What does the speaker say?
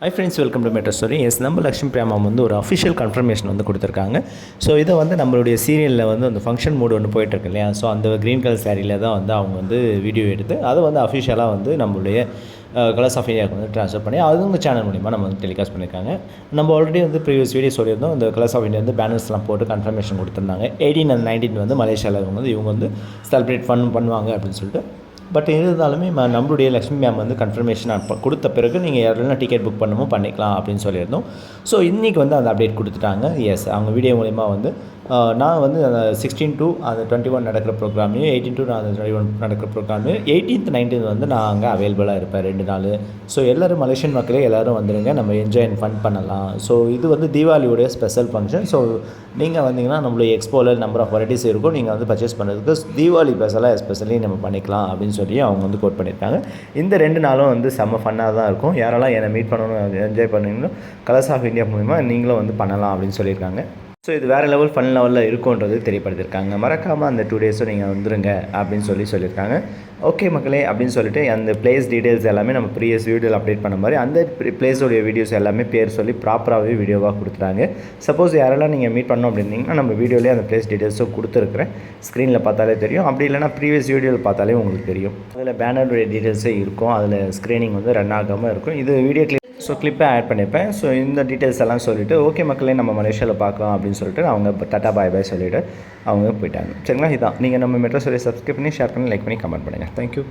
Hi friends welcome to metro story S நம்ம லக்ஷ்மி பிரேமா வந்து ஒரு அஃபிஷியல் கன்ஃபர்மேஷன் வந்து கொடுத்துருக்காங்க. ஸோ இதை வந்து நம்மளுடைய சீரியலில் வந்து அந்த ஃபங்க்ஷன் மூடு ஒன்று போயிட்டுருக்கு இல்லையா? ஸோ அந்த க்ரீன் கலர் சேரீல தான் வந்து அவங்க வந்து வீடியோ எடுத்து அதை வந்து அஃபிஷியலாக வந்து நம்மளுடைய கலர்ஸ் ஆஃப் இந்தியாவுக்கு வந்து ட்ரான்ஸ்ஃபர் பண்ணி அதுங்க சேனல் மூலிமா நம்ம வந்து டெலிகாஸ்ட் பண்ணியிருக்காங்க நம்ம ஆல்ரெடி வந்து ப்ரீவியஸ் வீடியோ சொல்லியிருந்தோம் இந்த கலர்ஸ் ஆஃப் இந்தியா வந்து பேனர்ஸ்லாம் போட்டு கன்ஃபர்மேஷன் கொடுத்துருந்தாங்க. எயிட்டீன் அண்ட் நைன்டீன் வந்து மலேசியாவில் வந்து இவங்க வந்து செலிப்ரேட் ஃபன் பண்ணுவாங்க அப்படின்னு சொல்லிட்டு. பட் இருந்தாலுமே நம்மளுடைய லக்ஷ்மி மேம் வந்து கன்ஃபர்மேஷன் கொடுத்த பிறகு நீங்கள் யாரெல்லாம் டிக்கெட் புக் பண்ணமோ பண்ணிக்கலாம் அப்படின்னு சொல்லியிருந்தோம். ஸோ இன்றைக்கி வந்து அந்த அப்டேட் கொடுத்துட்டாங்க. எஸ் அவங்க வீடியோ மூலிமா வந்து நான் வந்து அந்த சிக்ஸ்டீன் டூ அந்த டுவெண்ட்டி ஒன் நடக்கிற ப்ரோக்ராமையும் எயிட்டீன் டூ நான் அந்த டுவெண்ட்டி ஒன் நடக்கிற ப்ரோக்ராமையும் எயிட்டீன்த் நைன்டீன் வந்து நான் அங்கே அவைலபிளாக இருப்பேன் ரெண்டு நாள். ஸோ எல்லோரும் மலேசியன் மக்களே எல்லோரும் வந்துடுங்க நம்ம என்ஜாய் அண்ட் ஃபன் பண்ணலாம். ஸோ இது வந்து தீபாவளியோடைய ஸ்பெஷல் ஃபங்க்ஷன் ஸோ நீங்கள் வந்தீங்கன்னா நம்மளுடைய எக்ஸ்போவில் நம்பர் ஆஃப் வெரைட்டிஸ் இருக்கும். நீங்கள் வந்து பர்ச்சேஸ் பண்ணுறதுக்கு தீபாவளி ஸ்பெஷலாக எஸ்பெஷலி நம்ம பண்ணிக்கலாம் அப்படின்னு சொல்லி அவங்க வந்து கோட் பண்ணியிருக்காங்க. இந்த ரெண்டு நாளும் வந்து செம்ம ஃபன்னாக தான் இருக்கும். யாரெல்லாம் என்னை மீட் பண்ணணும் என்ஜாய் பண்ணீங்களோ கலர்ஸ் ஆஃப் இந்தியா மூலிமா நீங்களும் வந்து பண்ணலாம் அப்படின்னு சொல்லியிருக்காங்க. ஸோ இது வேறு லெவல் ஃபன் லெவலில் இருக்கும்ன்றது தெரியப்படுத்திருக்காங்க மறக்காமல் அந்த டூ டேஸும் நீங்கள் வந்துருங்க அப்படின்னு சொல்லி சொல்லியிருக்காங்க. ஓகே மக்களே அப்படின்னு சொல்லிட்டு அந்த பிளேஸ் டீட்டெயில்ஸ் எல்லாமே நம்ம ப்ரீவியஸ் வீடியோவில் அப்டேட் பண்ண மாதிரி அந்த பிளேஸோடைய வீடியோஸ் எல்லாமே பேர் சொல்லி ப்ராப்பராகவே வீடியோவாக கொடுத்துட்டாங்க. சப்போஸ் யாரெல்லாம் நீங்கள் மீட் பண்ணோம் அப்படின்னீங்கன்னா நம்ம வீடியோலேயே அந்த பிளேஸ் டீட்டெயில்ஸும் கொடுத்துருக்குறேன். ஸ்க்ரீனில் பார்த்தாலே தெரியும். அப்படி இல்லைனா ப்ரீவியஸ் வீடியோவில் பார்த்தாலே உங்களுக்கு தெரியும். அதில் பேனருடைய டீட்டெயில்ஸே இருக்கும். அதில் ஸ்க்ரீனிங் வந்து ரன் ஆகாமல் இருக்கும். இது வீடியோ கிளிப் ஸோ கிளிப்பை ஆட் பண்ணிப்பேன். ஸோ இந்த டீட்டெயில்ஸ் எல்லாம் சொல்லிவிட்டு ஓகே மக்களே நம்ம மலேசியாவில் பார்க்கலாம் அப்படின்னு சொல்லிட்டு அவங்க டாட்டா பாய் பாய் சொல்லிவிட்டு அவங்க போயிட்டாங்க. சரிங்களா? இதான். நீங்கள் நம்ம மெட்ரோ சொல்லி சப்ஸ்கிரைப் பண்ணி ஷேர் பண்ணி லைக் பண்ணி கமெண்ட் பண்ணுங்கள் தேங்க்யூ